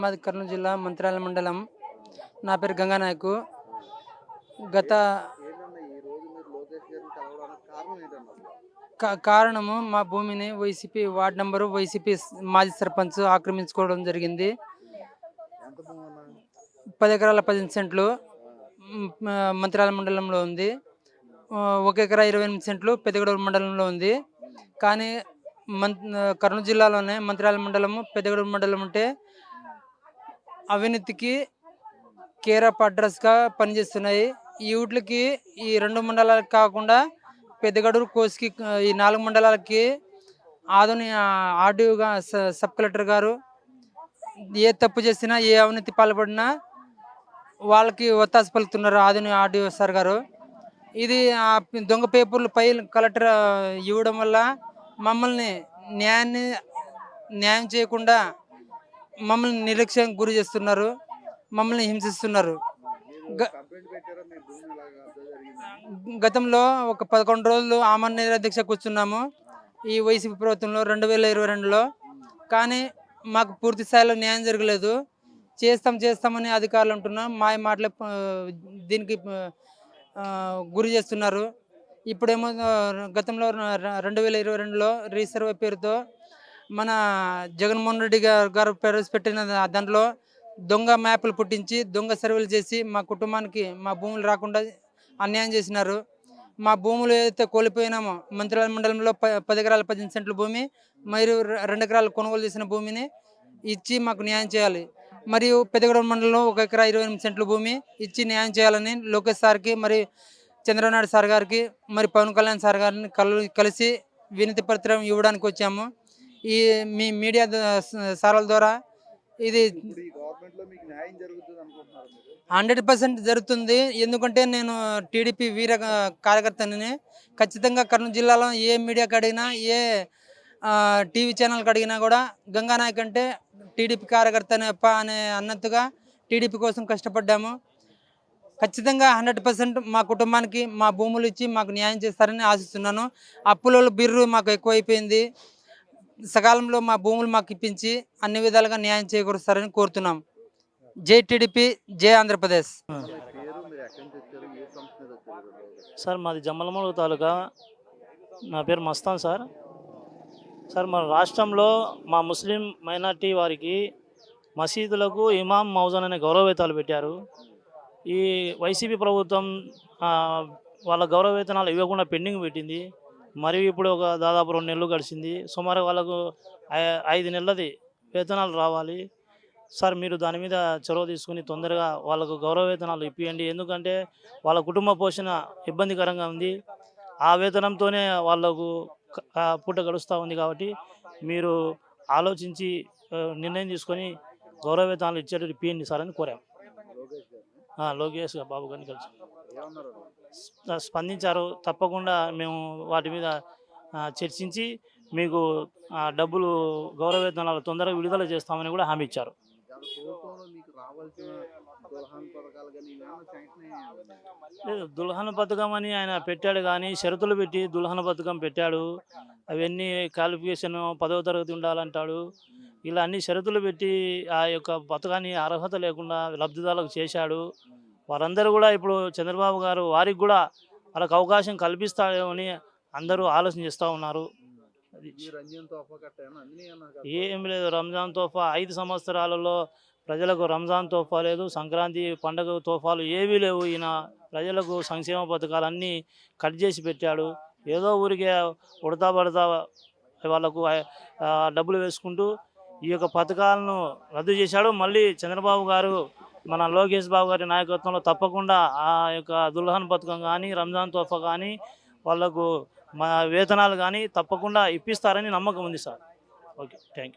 మాది కర్నూలు జిల్లా మంత్రాల మండలం. నా పేరు గంగానాయకు. గత కారణము మా భూమిని వైసీపీ వార్డ్ నంబరు వైసీపీ మాజీ సర్పంచ్ ఆక్రమించుకోవడం జరిగింది. పది ఎకరాల పదిహేను సెంట్లు మంత్రాల మండలంలో ఉంది. ఒక ఎకరా ఇరవై ఎనిమిది సెంట్లు పెద్దగడూరు మండలంలో ఉంది. కానీ కర్నూలు జిల్లాలోనే మంత్రాల మండలము పెద్దగడూరు మండలం ఉంటే అవినీతికి కేరప్ అడ్రస్గా పనిచేస్తున్నాయి. ఈ ఊట్లకి ఈ రెండు మండలాలకు కాకుండా పెద్దగడూరు కోసికి ఈ నాలుగు మండలాలకి ఆధుని ఆర్డీఓగా సబ్ కలెక్టర్ గారు ఏ తప్పు చేసినా ఏ అవినీతి పాల్పడినా వాళ్ళకి ఒత్తాస పలుకుతున్నారు ఆధునిక ఆర్డీఓ సార్ గారు. ఇది ఆ దొంగ పేపర్లు పై కలెక్టర్ ఇవ్వడం వల్ల మమ్మల్ని న్యాయాన్ని న్యాయం చేయకుండా మమ్మల్ని నిర్లక్ష్యానికి గురి చేస్తున్నారు మమ్మల్ని హింసిస్తున్నారు. గ- గతంలో ఒక పదకొండు రోజులు ఆమరణ నిరాదీక్ష కూర్చున్నాము ఈ వైసీపీ ప్రభుత్వంలో రెండు వేల ఇరవై రెండులో. కానీ మాకు పూర్తి స్థాయిలో న్యాయం జరగలేదు. చేస్తాం చేస్తామని అధికారులు అంటున్నాం మా మాటలే దీనికి గురి చేస్తున్నారు. ఇప్పుడేమో గతంలో రెండు వేల ఇరవై రెండులో రీసర్వే పేరుతో మన జగన్మోహన్ రెడ్డి గారు గారు ప్రవేశపెట్టిన దాంట్లో దొంగ మ్యాప్లు పుట్టించి దొంగ సర్వేలు చేసి మా కుటుంబానికి మా భూములు రాకుండా అన్యాయం చేసినారు. మా భూములు ఏదైతే కోల్పోయినామో మంత్రాల మండలంలో ప పది ఎకరాల పద్దెనిమిది సెంట్ల భూమి మరియు రెండు ఎకరాలు కొనుగోలు చేసిన భూమిని ఇచ్చి మాకు న్యాయం చేయాలి. మరియు పెద్దగూడెం మండలంలో ఒక ఎకరా ఇరవై ఎనిమిది సెంట్ల భూమి ఇచ్చి న్యాయం చేయాలని లోకేష్ సార్కి మరి చంద్రబాబు నాయుడు సార్ గారికి మరి పవన్ కళ్యాణ్ సార్ గారిని కలు కలిసి వినతి పత్రం ఇవ్వడానికి వచ్చాము. ఈ మీ మీడియా సార్ల ద్వారా ఇది హండ్రెడ్ పర్సెంట్ జరుగుతుంది. ఎందుకంటే నేను టీడీపీ వీర కార్యకర్తని ఖచ్చితంగా కర్నూలు జిల్లాలో ఏ మీడియాకి అడిగినా ఏ టీవీ ఛానల్కి అడిగినా కూడా గంగానాయక్ అంటే టీడీపీ కార్యకర్తనే అప్ప అనే అన్నట్టుగా టీడీపీ కోసం కష్టపడ్డాము. ఖచ్చితంగా హండ్రెడ్ పర్సెంట్ మా కుటుంబానికి మా భూములు ఇచ్చి మాకు న్యాయం చేస్తారని ఆశిస్తున్నాను. అప్పులలో బిర్రు మాకు ఎక్కువైపోయింది. సకాలంలో మా భూములు మాకు ఇప్పించి అన్ని విధాలుగా న్యాయం చేకూరుస్తారని కోరుతున్నాం. జై టీడీపీ జై ఆంధ్రప్రదేశ్. సార్ మాది జమ్మలమూడు తాలూకా. నా పేరు మస్తాన్ సార్. సార్ మన రాష్ట్రంలో మా ముస్లిం మైనార్టీ వారికి మసీదులకు ఇమాం మౌజన్ అనే గౌరవవేతాలు పెట్టారు. ఈ వైసీపీ ప్రభుత్వం వాళ్ళ వాళ్ళ గౌరవవేతనాలు ఇవ్వకుండా పెండింగ్ పెట్టింది. మరియు ఇప్పుడు ఒక దాదాపు రెండు నెలలు గడిచింది. సుమారు వాళ్ళకు ఐ- ఐదు నెలలది వేతనాలు రావాలి. సార్ మీరు దాని మీద చొరవ తీసుకుని తొందరగా వాళ్ళకు గౌరవ వేతనాలు ఇప్పియండి. ఎందుకంటే వాళ్ళ కుటుంబ పోషణ ఇబ్బందికరంగా ఉంది. ఆ వేతనంతోనే వాళ్ళకు పూట గడుస్తూ ఉంది కాబట్టి మీరు ఆలోచించి నిర్ణయం తీసుకొని గౌరవ వేతనాలు ఇచ్చేటట్టు ఇప్పియండి సార్ అని కోరాం. లోకేష్ బాబు గారిని కలిసి. స్పందించారు. తప్పకుండా మేము వాటి మీద చర్చించి మీకు డబ్బులు గౌరవేతనాలు తొందరగా విడుదల చేస్తామని కూడా హామీ ఇచ్చారు. దుల్హన లేదు దుల్హన్ పథకం అని ఆయన పెట్టాడు కానీ షరతులు పెట్టి దుల్హన్ పథకం పెట్టాడు. అవన్నీ క్వాలిఫికేషన్ పదవ తరగతి ఉండాలంటాడు. ఇలా అన్ని షరతులు పెట్టి ఆ యొక్క పథకాన్ని అర్హత లేకుండా లబ్ధిదారులకు చేశాడు. వారందరూ కూడా ఇప్పుడు చంద్రబాబు గారు వారికి కూడా వాళ్ళకి అవకాశం కల్పిస్తాడేమని అందరూ ఆలోచన చేస్తూ ఉన్నారు. ఏం లేదు రంజాన్ తోఫా ఐదు సంవత్సరాలలో ప్రజలకు రంజాన్ తోఫా లేదు సంక్రాంతి పండగ తోఫాలు ఏవీ లేవు. ఈయన ప్రజలకు సంక్షేమ పథకాలన్నీ కట్ చేసి పెట్టాడు. ఏదో ఊరికే ఉడతా పడతా వాళ్ళకు డబ్బులు వేసుకుంటూ ఈ యొక్క పథకాలను రద్దు చేశాడు. మళ్ళీ చంద్రబాబు గారు మన లోకేష్ బాబు గారి నాయకత్వంలో తప్పకుండా ఆ యొక్క దుల్హన్ పథకం కానీ రంజాన్ తోఫా కానీ వాళ్ళకు మా వేతనాలు కానీ తప్పకుండా ఇప్పిస్తారని నమ్మకం ఉంది సార్. Okay thank you